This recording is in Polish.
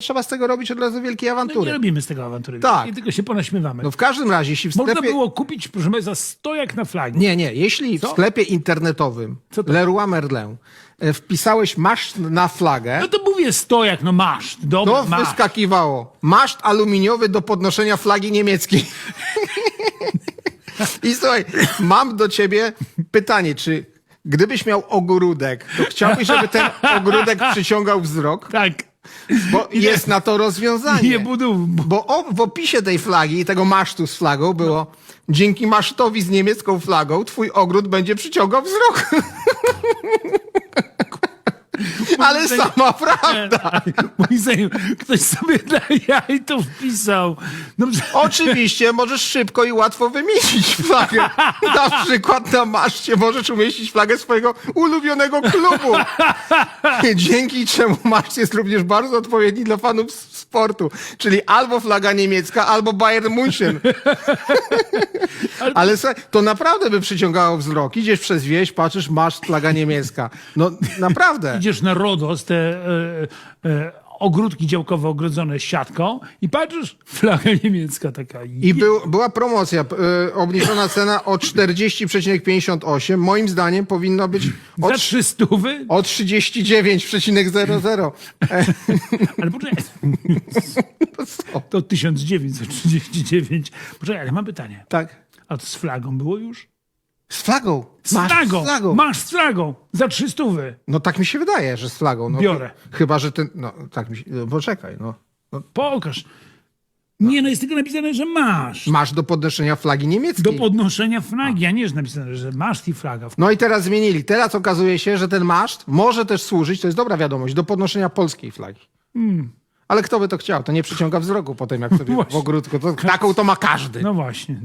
trzeba z tego robić od razu wielkiej No, nie awantury. robimy z tego awantury. Tak. I tylko się ponaśmiewamy. No w każdym razie, jeśli w Można sklepie... było kupić, proszę Państwa, stojak na flagi. Nie, nie. Jeśli w Co? sklepie internetowym Co to? Leroy Merlin e, wpisałeś maszt na flagę, No to mówię stojak, no masz. Dobra, to masz. wyskakiwało maszt aluminiowy do podnoszenia flagi niemieckiej. I słuchaj, mam do ciebie pytanie, czy gdybyś miał ogródek, to chciałbyś, żeby ten ogródek przyciągał wzrok? Tak. Bo jest na to rozwiązanie. Nie budów. Bo o, w opisie tej flagi i tego masztu z flagą było dzięki masztowi z niemiecką flagą twój ogród będzie przyciągał wzrok. Ale sama prawda. Moim zdaniem, ktoś sobie na jaj to wpisał. No, Oczywiście możesz szybko i łatwo wymienić flagę. Na przykład na maszcie możesz umieścić flagę swojego ulubionego klubu. Dzięki czemu maszt jest również bardzo odpowiedni dla fanów sportu. Czyli albo flaga niemiecka, albo Bayern München. Ale to naprawdę by przyciągało wzrok. Idziesz przez wieś, patrzysz, masz flaga niemiecka. No naprawdę. idziesz na RODOS, te e, e, ogródki działkowe ogrodzone siatką i patrzysz, flaga niemiecka taka. I był, była promocja, y, obniżona cena o 40,58. Moim zdaniem powinno być o, Za trz- trzy stówy? o 39,00. E, Ale poczekaj, to co? to 1939. Poczekaj, ale mam pytanie. Tak. A to z flagą było już? Z flagą. Z Masz flagą. Z flagą. Masz z flagą. Za trzy stówy. No tak mi się wydaje, że z flagą. No, Biorę. Chyba, że ten. No tak mi się. No, poczekaj, no. Pokaż. Nie, no jest tylko napisane, że masz. Masz do podnoszenia flagi niemieckiej. Do podnoszenia flagi, a nie jest napisane, że masz i flaga. No i teraz zmienili. Teraz okazuje się, że ten maszt może też służyć, to jest dobra wiadomość, do podnoszenia polskiej flagi. Ale kto by to chciał? To nie przyciąga wzroku potem, jak sobie w ogródku. To, taką to ma każdy. No właśnie.